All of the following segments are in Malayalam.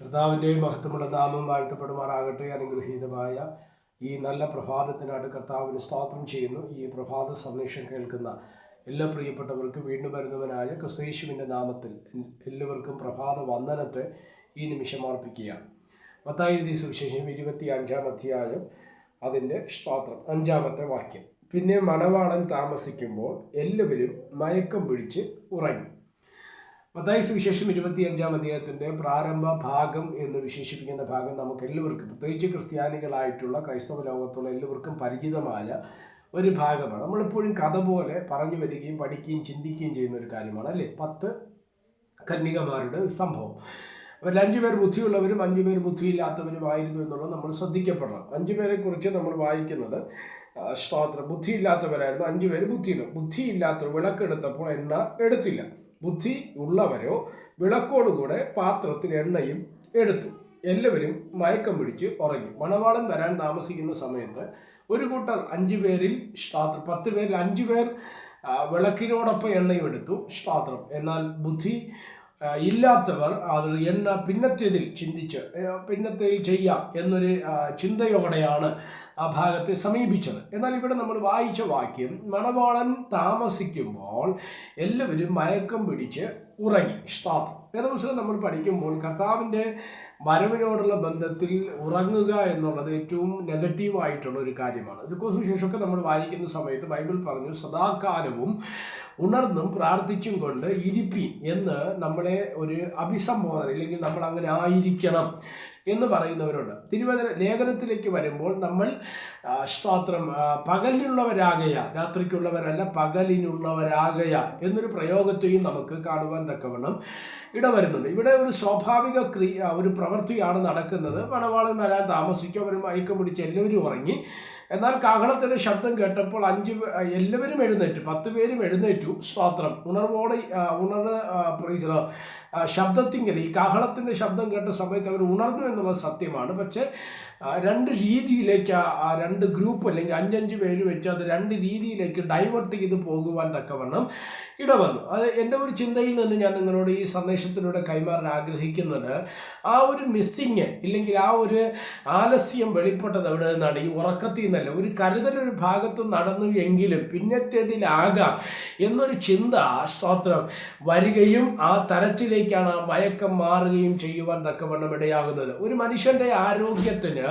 കർത്താവിന്റെ മഹത്വമുള്ള നാമം വാഴ്ത്തപ്പെടുമാറാകട്ടെ അനുഗ്രഹീതമായ ഈ നല്ല പ്രഭാതത്തിനായിട്ട് കർത്താവിന് സ്തോത്രം ചെയ്യുന്നു. ഈ പ്രഭാത സന്ദേശം കേൾക്കുന്ന എല്ലാ പ്രിയപ്പെട്ടവർക്കും വീണ്ടും വരുന്നവനായ ക്രിസ്തീശുവിന്റെ നാമത്തിൽ എല്ലാവർക്കും പ്രഭാത വന്ദനത്തെ ഈ നിമിഷം അർപ്പിക്കുകയാണ്. മത്തായി സുവിശേഷം ഇരുപത്തി അഞ്ചാം അധ്യായം അതിന്റെ സ്തോത്രം അഞ്ചാമത്തെ വാക്യം. പിന്നെ മണവാളൻ താമസിക്കുമ്പോൾ എല്ലാവരും മയക്കം പിടിച്ച് ഉറങ്ങി. മത്തായി സുവിശേഷം ഇരുപത്തി അഞ്ചാം അധ്യായത്തിന്റെ പ്രാരംഭ ഭാഗം എന്ന് വിശേഷിപ്പിക്കുന്ന ഭാഗം നമുക്ക് എല്ലാവർക്കും പ്രത്യേകിച്ച് ക്രിസ്ത്യാനികളായിട്ടുള്ള ക്രൈസ്തവ ലോകത്തുള്ള എല്ലാവർക്കും പരിചിതമായ ഒരു ഭാഗമാണ്. നമ്മളിപ്പോഴും കഥ പോലെ പറഞ്ഞു വരികയും പഠിക്കുകയും ചിന്തിക്കുകയും ചെയ്യുന്ന ഒരു കാര്യമാണ് അല്ലേ? പത്ത് കന്യകമാരുടെ സംഭവം. അവരിൽ അഞ്ചു പേർ ബുദ്ധിയുള്ളവരും അഞ്ചു പേർ ബുദ്ധിയില്ലാത്തവരുമായിരുന്നു എന്നുള്ളത് നമ്മൾ ശ്രദ്ധിക്കപ്പെടണം. അഞ്ചു പേരെ കുറിച്ച് നമ്മൾ വായിക്കുന്നത് സ്തോത്രം. ബുദ്ധിയില്ലാത്തവരായിരുന്നു അഞ്ചു ബുദ്ധിയില്ല ബുദ്ധിയില്ലാത്തവർ വിളക്കെടുത്തപ്പോൾ എണ്ണ എടുത്തില്ല. ബുദ്ധി ഉള്ളവരോ വിളക്കോടുകൂടെ പാത്രത്തിൽ എണ്ണയും എടുത്തു. എല്ലാവരും മയക്കം പിടിച്ച് ഉറങ്ങി. മണവാളൻ വരാൻ താമസിക്കുന്ന സമയത്ത് ഒരു കൂട്ടർ അഞ്ചു പേരിൽ സ്തോത്രം പത്ത് പേരിൽ അഞ്ചു പേർ വിളക്കിനോടൊപ്പം എണ്ണയും എടുത്തു. സ്തോത്രം എന്നാൽ ബുദ്ധി ഇല്ലാത്തവർ അത് എന്ന പിന്നത്തേതിൽ ചിന്തിച്ച് പിന്നത്തേതിൽ ചെയ്യാം എന്നൊരു ചിന്തയോടെയാണ് ആ ഭാഗത്തെ സമീപിച്ചത്. എന്നാൽ ഇവിടെ നമ്മൾ വായിച്ച വാക്യം മണവാളൻ താമസിക്കുമ്പോൾ എല്ലാവരും മയക്കം പിടിച്ച് ഉറങ്ങി. സ്തോത്രം വേദപുസ്തകം നമ്മൾ പഠിക്കുമ്പോൾ കർത്താവിന്റെ വരവിനോടുള്ള ബന്ധത്തിൽ ഉറങ്ങുക എന്നുള്ളത് ഏറ്റവും നെഗറ്റീവായിട്ടുള്ള ഒരു കാര്യമാണ്. ദുഃഖസുശേഷമൊക്കെ നമ്മൾ വായിക്കുന്ന സമയത്ത് ബൈബിൾ പറഞ്ഞു സദാകാലവും ഉണർന്നും പ്രാർത്ഥിച്ചും കൊണ്ട് ഇരിപ്പീൻ എന്ന് നമ്മളെ ഒരു അഭിസംബോധന ഇല്ലെങ്കിൽ നമ്മൾ അങ്ങനെ ആയിരിക്കണം എന്ന് പറയുന്നവരുണ്ട്. തിരുവചന ലേഖനത്തിലേക്ക് വരുമ്പോൾ നമ്മൾ സ്തോത്രം പകലിനുള്ളവരാകയ രാത്രിക്കുള്ളവരല്ല പകലിനുള്ളവരാകയ എന്നൊരു പ്രയോഗത്തെയും നമുക്ക് കാണുവാൻ തക്കവണ്ണം ഇടവരുന്നുണ്ട്. ഇവിടെ ഒരു സ്വാഭാവിക ക്രിയ ഒരു പ്രവൃത്തിയാണ് നടക്കുന്നത്. മണവാളൻ വരാൻ താമസിക്കും അവർ മയക്കം പിടിച്ച് എല്ലാവരും ഉറങ്ങി. എന്നാൽ കാഹളത്തിന്റെ ശബ്ദം കേട്ടപ്പോൾ അഞ്ച് എല്ലാവരും എഴുന്നേറ്റു. പത്ത് പേരും എഴുന്നേറ്റു. സ്വാത്രം ഉണർവോടെ ആ, ഉണർ പ്രൈസ് ശബ്ദത്തിങ്കൽ ഈ കാഹളത്തിന്റെ ശബ്ദം കേട്ട സമയത്ത് അവർ ഉണർന്നു എന്നുള്ളത് സത്യമാണ്. പക്ഷേ രണ്ട് രീതിയിലേക്ക് ആ- രണ്ട് ഗ്രൂപ്പ് അല്ലെങ്കിൽ അഞ്ചഞ്ച് പേര് വെച്ച് അത് രണ്ട് രീതിയിലേക്ക് ഡൈവേർട്ട് ചെയ്ത് പോകുവാൻ തക്കവണ്ണം ഇടവന്നു. അത് എന്റെ ഒരു ചിന്തയിൽ നിന്ന് ഞാൻ നിങ്ങളോട് ഈ സന്ദേശത്തിലൂടെ കൈമാറാൻ ആഗ്രഹിക്കുന്നത് ആ ഒരു മിസ്സിങ് ഇല്ലെങ്കിൽ ആ ഒരു ആലസ്യം വെളിപ്പെട്ടത് എവിടെ നിന്നാണ്? ഈ ഉറക്കത്തിൽ നിന്നല്ല. ഒരു കരുതലൊരു ഭാഗത്ത് നടന്നു എങ്കിലും പിന്നത്തേതിലാകാം എന്നൊരു ചിന്ത സ്തോത്രം വരികയും ആ തരത്തിലേക്കാണ് ആ മയക്കം മാറുകയും ചെയ്യുവാൻ തക്കവണ്ണം ഇടയാകുന്നത്. ഒരു മനുഷ്യന്റെ ആരോഗ്യത്തിന്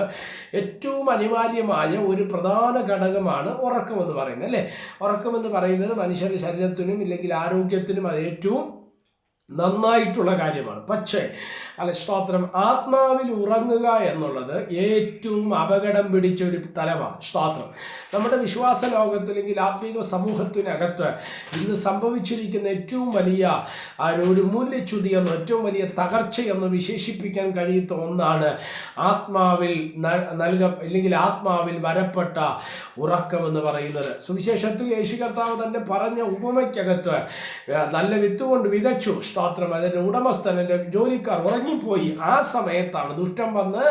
ഏറ്റവും അനിവാര്യമായ ഒരു പ്രധാന ഘടകമാണ് ഉറക്കമെന്ന് പറയുന്നത് അല്ലേ? ഉറക്കമെന്ന് പറയുന്നത് മനുഷ്യന്റെ ശരീരത്തിനും ഇല്ലെങ്കിൽ ആരോഗ്യത്തിനും അത് ഏറ്റവും നന്നായിട്ടുള്ള കാര്യമാണ്. പക്ഷേ അല്ല സ്തോത്രം ആത്മാവിൽ ഉറങ്ങുക എന്നുള്ളത് ഏറ്റവും അപകടം പിടിച്ച ഒരു തലമാണ് സ്തോത്രം നമ്മുടെ വിശ്വാസ ലോകത്ത് അല്ലെങ്കിൽ ആത്മീക സമൂഹത്തിനകത്ത് ഇന്ന് സംഭവിച്ചിരിക്കുന്ന ഏറ്റവും വലിയ ഒരു മൂല്യച്യുതി എന്ന് ഏറ്റവും വലിയ തകർച്ചയെന്ന് വിശേഷിപ്പിക്കാൻ കഴിയുന്ന ഒന്നാണ് ആത്മാവിൽ നൽക അല്ലെങ്കിൽ ആത്മാവിൽ വരപ്പെട്ട ഉറക്കം എന്ന് പറയുന്നത്. സുവിശേഷത്തിൽ യേശു കർത്താവ് തന്നെ പറഞ്ഞ ഉപമയ്ക്കകത്ത് നല്ല വിത്തുകൊണ്ട് വിതച്ചു. സ്തോത്രം അതിന്റെ ഉടമസ്ഥൻ എന്റെ ജോലിക്കാർ ഉറങ്ങിപ്പോയി. ആ സമയത്താണ് ദുഷ്ടൻ വന്ന്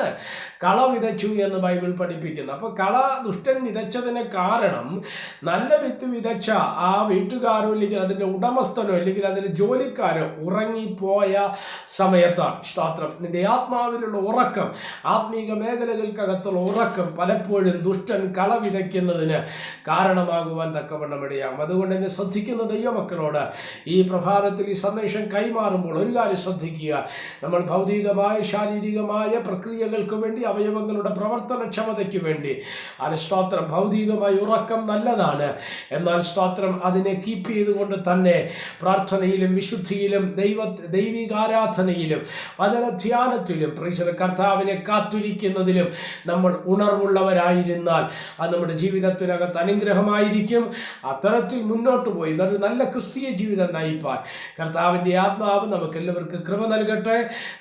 കള വിതച്ചു എന്ന് ബൈബിൾ പഠിപ്പിക്കുന്നത് അപ്പോൾ കള ദുഷ്ടൻ വിതച്ചതിന് കാരണം നല്ല വിത്ത് വിതച്ച ആ വീട്ടുകാരോ അല്ലെങ്കിൽ അതിന്റെ ഉടമസ്ഥനോ അല്ലെങ്കിൽ അതിന്റെ ജോലിക്കാരോ ഉറങ്ങിപ്പോയ സമയത്താണ്. സ്തോത്രം. നിന്റെ ആത്മാവിലുള്ള ഉറക്കം ആത്മീക മേഖലകൾക്കകത്തുള്ള ഉറക്കം പലപ്പോഴും ദുഷ്ടൻ കള വിതയ്ക്കുന്നതിന് കാരണമാകുവാൻ തക്കവണ്ണം ഇടയാകും. അതുകൊണ്ട് തന്നെ ശ്രദ്ധിക്കുന്ന ദൈവമക്കളോട് ഈ പ്രഭാതത്തിൽ ഈ സന്ദേശം കൈമാറുമ്പോൾ ഒരു കാര്യം ശ്രദ്ധിക്കുക. നമ്മൾ ഭൗതികമായ ശാരീരികമായ പ്രക്രിയകൾക്ക് വേണ്ടി അവയവങ്ങളുടെ പ്രവർത്തനക്ഷമതയ്ക്ക് വേണ്ടി. അത് ഭൗതികമായി ഉറക്കം നല്ലതാണ്. എന്നാൽ സ്വാത്രം അതിനെ കീപ്പ് ചെയ്തുകൊണ്ട് തന്നെ പ്രാർത്ഥനയിലും വിശുദ്ധിയിലും ദൈവ ദൈവികാരാധനയിലും വചനധ്യാനത്തിലും പ്രീശ്വര കർത്താവിനെ കാത്തിരിക്കുന്നതിലും നമ്മൾ ഉണർവുള്ളവരായിരുന്നാൽ അത് നമ്മുടെ ജീവിതത്തിനകത്ത് അനുഗ്രഹമായിരിക്കും. അത്തരത്തിൽ മുന്നോട്ട് പോയി. നല്ല ക്രിസ്തീയ ജീവിതം നയിപ്പാൻ കർത്താവിന്റെ ആത്മാവ് നമുക്ക് എല്ലാവർക്കും കൃപ നൽകട്ടെ.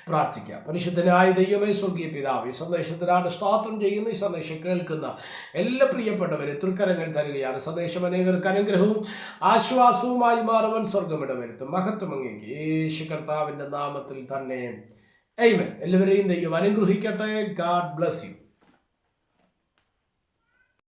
പ്രാർത്ഥിക്കാം. പരിശുദ്ധനായ ദൈവമേ സ്വർഗീയ പിതാവ് ഈ സന്ദേശത്തിനാണ് സ്തോത്രം ചെയ്യുന്ന ഈ സന്ദേശം കേൾക്കുന്ന എല്ലാ പ്രിയപ്പെട്ടവരെ തൃക്കരങ്ങൾ തരികയാണ്. സന്ദേശം അനേകർക്ക് അനുഗ്രഹവും ആശ്വാസവുമായി മാറുവാൻ സ്വർഗമിടവരുത്തും മഹത്വമങ്ങേക്ക് യേശു കർത്താവിന്റെ നാമത്തിൽ തന്നെ. എയ്മൻ എല്ലാവരെയും ദൈവം അനുഗ്രഹിക്കട്ടെ. God bless you